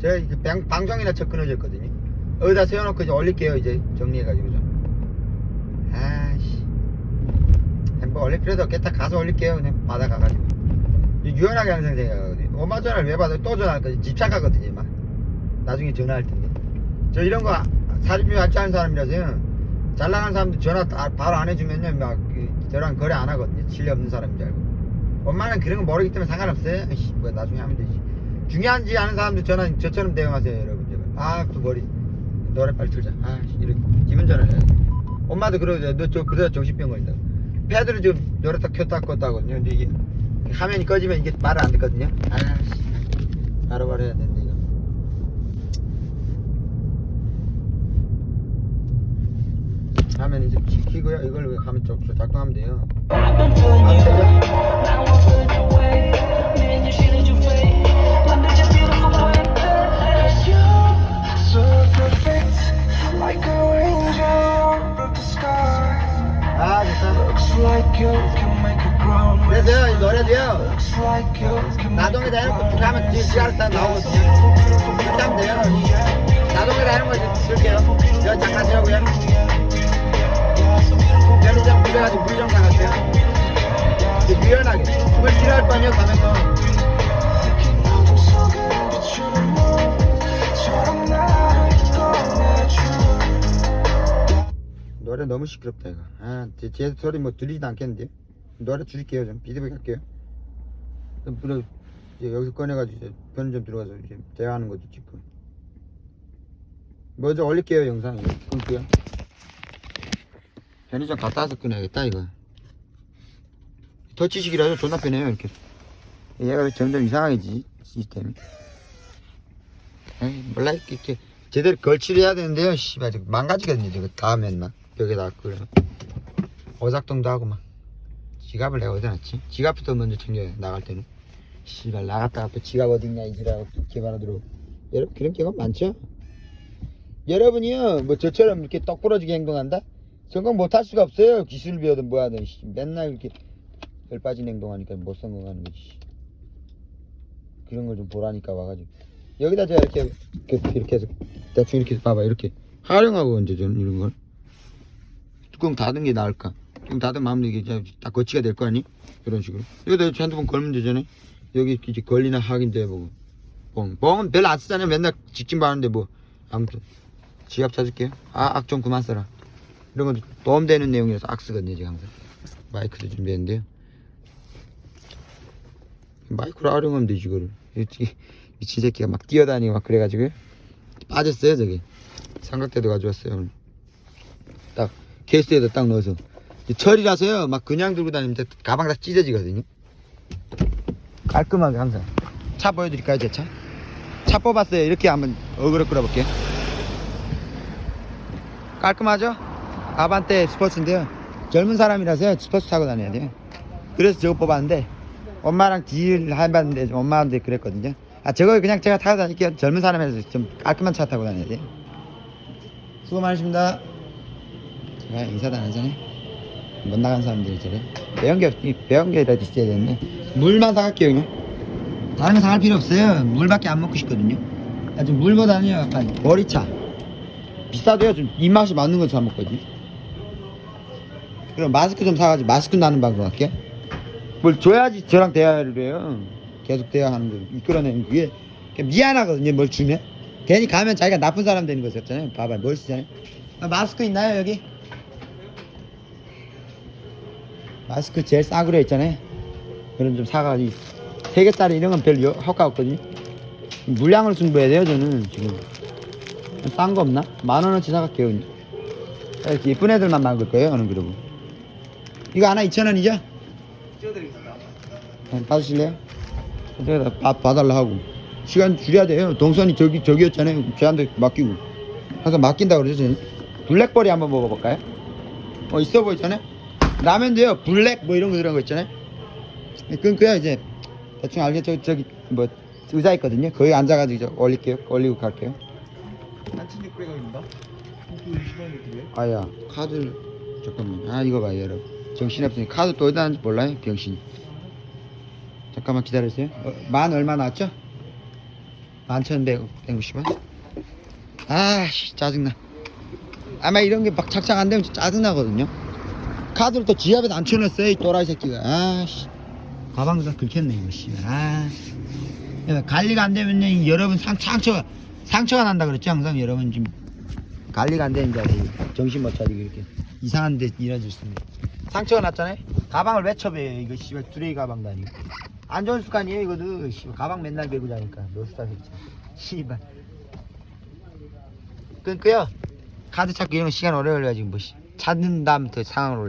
제가 방송이나 쳐 끊어졌거든요. 어디다 세워놓고 이제 올릴게요. 이제 정리해가지고 좀. 아씨. 뭐 올릴 필요도 없겠다. 가서 올릴게요. 그냥 받아 가가지고. 유연하게 하는 생각이거든요. 엄마 전화를 왜 받아요? 또 전화할 거지. 집착하거든요. 막. 나중에 전화할 텐데. 저 이런 거 사립비 맞지 않은 사람이라서요. 잘 나가는 사람들 전화 다- 바로 안 해주면요. 막 그, 저랑 거래 안 하거든요. 진리 없는 사람인 줄 알고. 엄마는 그런 거 모르기 때문에 상관없어요. 에이씨, 뭐 나중에 하면 되지. 중요한지 아는 사람들 전화 저처럼 대응하세요, 여러분. 제발. 아, 또 머리. 노래 빨리 틀자. 아, 이렇게 기분 전화를 해. 엄마도 그러죠. 너저 그러다 정신병 걸린다고. 패드를 지금 열었다 켰다 껐다 하거든요. 근데 이게 화면이 꺼지면 이게 말을 안 듣거든요. 아, 씨. 바로바로 해야 되는데 이거. 화면 이제 키고요. 이걸 왜 화면 쪽 작동하면 돼요. Feeling 그래서요, 이 노래도요. 해놓고 ground. 이렇게 하면 뒤에 지하로 딱 나오거든요. 하면 돼요. 자동에다 해놓은 거 쓸게요. 저 잠깐 세우고요. 저는 좀 그래가지고 물좀 사갈게요. 이제 유연하게. 물 필요할 거 아니에요, 가면서. 노래 너무 시끄럽다, 이거. 아, 제, 제 소리 뭐 들리지도 않겠는데요? 노래 줄일게요, 좀. 비드백 할게요. 좀 불러, 이제 여기서 꺼내가지고 이제 편의점 들어가서 이제 대화하는 것도 찍고. 먼저 올릴게요, 영상. 이거. 끊고요. 편의점 갔다 와서 끊어야겠다, 이거. 터치식이라서 존나 편해요, 이렇게. 얘가 점점 이상해지, 시스템이. 에이, 몰라, 이렇게, 제대로 걸치를 해야 되는데요, 씨발, 망가지거든요, 저거 다음엔 막. 벽에다 그래. 오작동도 하고 막. 지갑을 내가 어디다 놨지? 지갑부터 먼저 챙겨요, 나갈 때는. 씨발, 나갔다가 또 지갑 어딨냐, 이지라고 또 개발하 들어. 여러분, 그런 경험 많죠? 여러분이요, 뭐 저처럼 이렇게 똑 부러지게 행동한다? 성공 못 할 수가 없어요. 기술 배우든 뭐 하든, 씨. 맨날 이렇게 열 빠진 행동하니까 못 성공하는 거지. 씨. 그런 걸 좀 보라니까 와가지고. 여기다 제가 이렇게, 이렇게, 해서, 대충 이렇게 봐봐, 이렇게. 활용하고 언제 저는 이런 걸. 뚜껑 닫은 게 나을까? 뚜껑 닫은 마음도 이게 딱 거치가 될 거 아니? 이런 식으로. 여기다 핸드폰 걸면 되잖아요. 여기 이제 걸리나 확인도 해보고. 뻥. 뻥은 별로 안 쓰잖아요. 맨날 직진 봐는데 뭐. 아무튼. 지갑 찾을게요. 아, 악 좀 그만 써라. 이런 건 도움되는 내용이라서 악 쓰거든요, 제가 항상. 마이크도 준비했는데요. 마이크로 활용하면 되지, 이거를. 이 미친 새끼가 막 뛰어다니고 막 그래가지고. 빠졌어요, 저기. 삼각대도 가져왔어요, 오늘. 딱 케이스에다 딱 넣어서. 철이라서요 막 그냥 들고 다니면 다- 가방 다 찢어지거든요. 깔끔하게 항상. 차 보여드릴까요 제 차? 차 뽑았어요. 이렇게 한번 어그로 끌어볼게요. 깔끔하죠? 아반떼 스포츠인데요. 젊은 사람이라서요 스포츠 타고 다녀야 돼요. 그래서 저거 뽑았는데 엄마랑 딜 해봤는데 좀 엄마한테 그랬거든요. 아 저거 그냥 제가 타고 다닐게요. 젊은 사람이라서 좀 깔끔한 차 타고 다녀야 돼요. 수고 많으십니다 제가 인사도 안 하잖아요. 못 나간 사람들이 저래. 이 배운 게라도 있어야 되는데. 물만 사갈게요, 그냥. 다른 거 사갈 필요 없어요. 물밖에 안 먹고 싶거든요. 아, 좀 물보다는요, 약간 머리차. 비싸도요, 좀 입맛이 맞는 거사 먹거든요. 그럼 마스크 좀 사가지고 마스크 나는 방법 할게요. 뭘 줘야지 저랑 대화를 해요. 계속 대화하는 거 이끌어내는 그게 미안하거든요, 뭘 주면. 괜히 가면 자기가 나쁜 사람 되는 거였잖아요. 봐봐, 뭘 쓰잖아요. 아, 마스크 있나요, 여기? 마스크 제일 싸구려 있잖아요. 그런 좀 사가지고 세 개짜리 이런 건 별 효과 없거든요. 물량을 승부해야 돼요 저는 지금 싼 거 없나? 만 원어치 사갈게요. 이렇게 예쁜 애들만 막을 거예요 오늘 그러고. 이거 하나 2천 원이죠? 찍어드리겠습니다. 네, 받으실래요? 저기다 밥 봐달라 하고 시간 줄여야 돼요. 동선이 저기 저기였잖아요. 쟤한테 맡기고 항상 맡긴다 그러죠. 블랙버리 한번 먹어볼까요? 어 있어 보이잖아요. 라면도요 블랙 뭐 이런 거 들어간 거 있잖아요. 끊고요 이제 대충 알겠죠? 저기 뭐 의자 있거든요. 거기 앉아가지고 저 올릴게요. 올리고 갈게요. 3,600원입니다. 또 20원이 드려요? 아야 카드를 잠깐만 아 이거 봐요 여러분 정신 없으니 카드 또 어디다 놨는지 몰라요 병신 잠깐만 기다리세요 어, 만 얼마 나왔죠? 만천대 땡구 씨발 아씨 짜증나 아마 이런 게막 착착 안 되면 짜증나거든요 카드를 또 지압에도 안 쳐놨어요 이 또라이 새끼가. 아씨. 가방도 다 긁혔네 이거 씨발. 아. 관리가 안 되면 은 여러분 상, 상처가 상처가 난다 그랬죠 항상 여러분 지금. 관리가 안 되는 자리 정신 못 차리고 이렇게 이상한 데 일어졌습니다. 상처가 났잖아요. 가방을 왜 쳐배요 이거 씨발 두레이 가방도 아니고. 안 좋은 습관이에요 이거도. 씨발 가방 맨날 메고 자니까. 노숙자 새끼. 씨발. 끊고요. 카드 찾기 이런 거 시간 오래 걸려가지고 뭐 씨, 찾는 다음부터 상황을